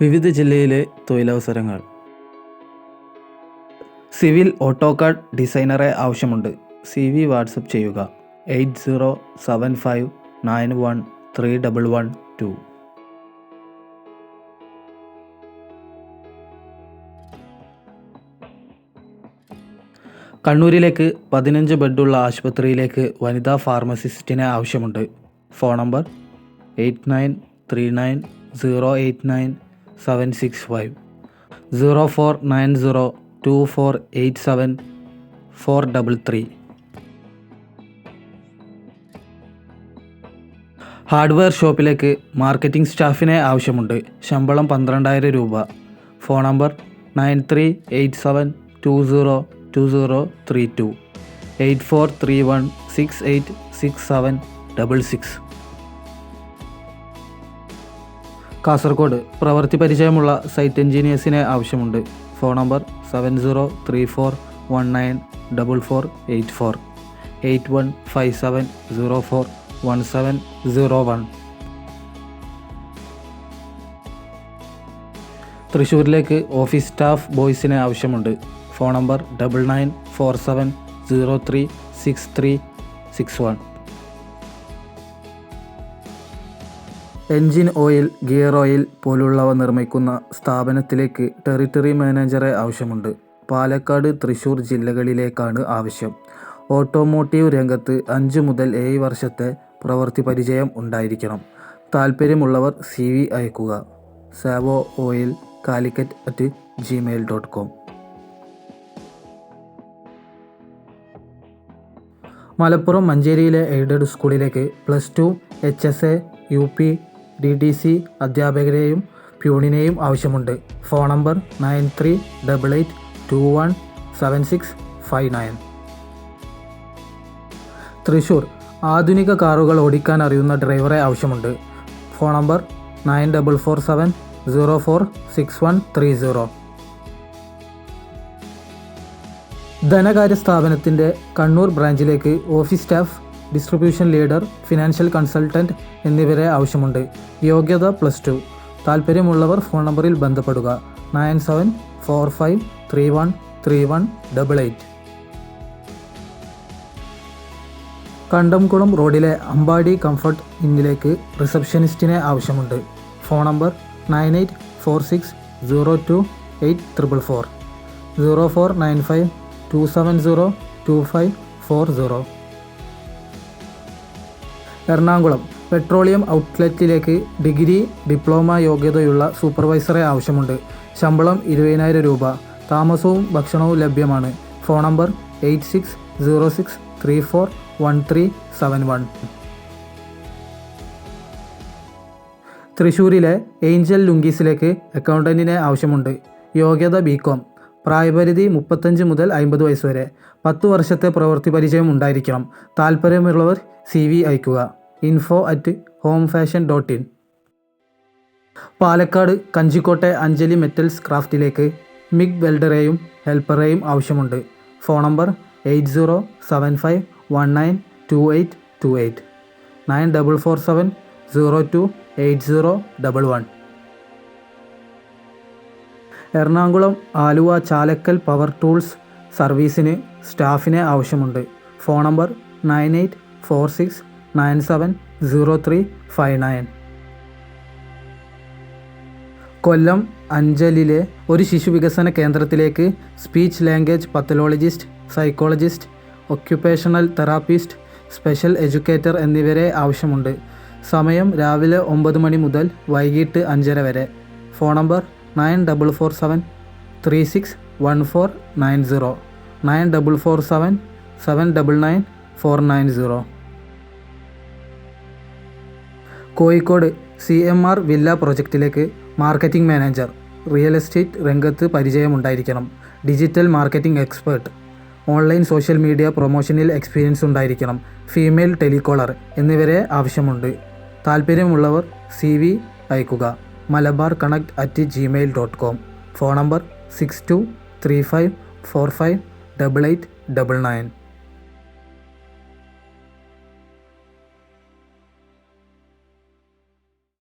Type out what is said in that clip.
വിവിധ ജില്ലയിലെ തൊഴിലവസരങ്ങൾ. സിവിൽ ഓട്ടോകാഡ് ഡിസൈനറെ ആവശ്യമുണ്ട്. സി വി വാട്സപ്പ് ചെയ്യുക. Eight zero seven five nine one three double one two. കണ്ണൂരിലേക്ക് പതിനഞ്ച് ബെഡുള്ള ആശുപത്രിയിലേക്ക് വനിതാ ഫാർമസിസ്റ്റിനെ ആവശ്യമുണ്ട്. Phone number eight nine three nine zero eight nine seven six five zero four nine zero two four eight seven four double three hardware ഷോപ്പിലേക്ക് marketing സ്റ്റാഫിനെ ആവശ്യമുണ്ട്. ശമ്പളം പന്ത്രണ്ടായിരം രൂപ. Phone number nine three eight seven two zero two zero three two eight four three one six eight six seven double six Kasaragod പ്രവൃത്തി പരിചയമുള്ള site എഞ്ചിനീയേഴ്സിനെ ആവശ്യമുണ്ട്. Phone number seven zero three four one nine double four eight four. Eight one five seven zero four one seven zero one. തൃശ്ശൂരിലേക്ക് office staff ബോയ്സിനെ ആവശ്യമുണ്ട്. Phone number double nine four seven zero three six three six one. Engine oil gear oil പോലുള്ളവ നിർമ്മിക്കുന്ന സ്ഥാപനത്തിലേക്ക് territory മാനേജറെ ആവശ്യമുണ്ട്. പാലക്കാട് തൃശൂർ ജില്ലകളിലേക്കാണ് ആവശ്യം. Automotive രംഗത്ത് അഞ്ച് മുതൽ ഏഴ് വർഷത്തെ പ്രവൃത്തി പരിചയം ഉണ്ടായിരിക്കണം. താല്പര്യമുള്ളവർ സി വി അയക്കുക sao oil Calicut at Gmail dot com Malappuram മഞ്ചേരിയിലെ aided സ്കൂളിലേക്ക് plus two H S A U P D D C അധ്യാപകരെയും പ്യൂണിനെയും ആവശ്യമുണ്ട്. Phone number nine three double eight two one seven six five nine. Thrissur. ആധുനിക കാറുകൾ ഓടിക്കാൻ അറിയുന്ന ഡ്രൈവറെ ആവശ്യമുണ്ട്. Phone number nine double four seven zero four six one three zero. ധനകാര്യ സ്ഥാപനത്തിന്റെ Kannur ബ്രാഞ്ചിലേക്ക് office staff distribution leader financial consultant എന്നിവരെ ആവശ്യമുണ്ട്. യോഗ്യത പ്ലസ് ടു. താല്പര്യമുള്ളവർ ഫോൺ നമ്പറിൽ ബന്ധപ്പെടുക. Nine seven four five three one three one double eight. Kandamkulam റോഡിലെ Ambadi comfort ഇന്നിലേക്ക് റിസപ്ഷനിസ്റ്റിനെ ആവശ്യമുണ്ട്. Phone number nine eight four six zero two eight triple four. Zero four nine five two seven zero two five four zero. Ernakulam petroleum ഔട്ട്ലെറ്റിലേക്ക് degree diploma യോഗ്യതയുള്ള സൂപ്പർവൈസറെ ആവശ്യമുണ്ട്. ശമ്പളം ഇരുപതിനായിരം രൂപ. താമസവും ഭക്ഷണവും ലഭ്യമാണ്. Phone number eight six zero six three four one three seven one. തൃശ്ശൂരിലെ ഏഞ്ചൽ ലുങ്കീസിലേക്ക് അക്കൗണ്ടന്റിനെ ആവശ്യമുണ്ട്. യോഗ്യത ബി കോം. പ്രായപരിധി മുപ്പത്തഞ്ച് മുതൽ അമ്പത് വയസ്സ് വരെ പത്ത് വർഷത്തെ പ്രവൃത്തി പരിചയം ഉണ്ടായിരിക്കണം. താല്പര്യമുള്ളവർ സി വി അയക്കുക info at home fashion dot in. Palakkad കഞ്ചിക്കോട്ടെ Anjali metals ക്രാഫ്റ്റിലേക്ക് മിഗ് വെൽഡറേയും ഹെൽപ്പറേയും ആവശ്യമുണ്ട്. Phone number eight zero seven five one nine two eight two eight. Nine double four seven zero two eight zero double one. Ernakulam Aluva Chalakkal power tools സർവീസിന് സ്റ്റാഫിനെ ആവശ്യമുണ്ട്. Phone number nine eight four six nine seven zero three five nine. Kollam അഞ്ചലിലെ ഒരു ശിശു വികസന കേന്ദ്രത്തിലേക്ക് speech language pathologist psychologist occupational therapist special educator എന്നിവരെ ആവശ്യമുണ്ട്. സമയം രാവിലെ ഒമ്പത് മണി മുതൽ വൈകിട്ട് അഞ്ചര വരെ. Phone number nine double four seven three six one four nine zero. Nine double four seven seven double nine four nine zero. Kozhikode C M R villa പ്രൊജക്റ്റിലേക്ക് marketing manager. Real estate രംഗത്ത് പരിചയമുണ്ടായിരിക്കണം. Digital marketing expert. Online social media പ്രൊമോഷനിൽ experience ഉണ്ടായിരിക്കണം. Female telecaller എന്നിവരെ ആവശ്യമുണ്ട്. താല്പര്യമുള്ളവർ C അയക്കുക Malabar connect at Gmail dot com phone number six two three five four five double eight double nine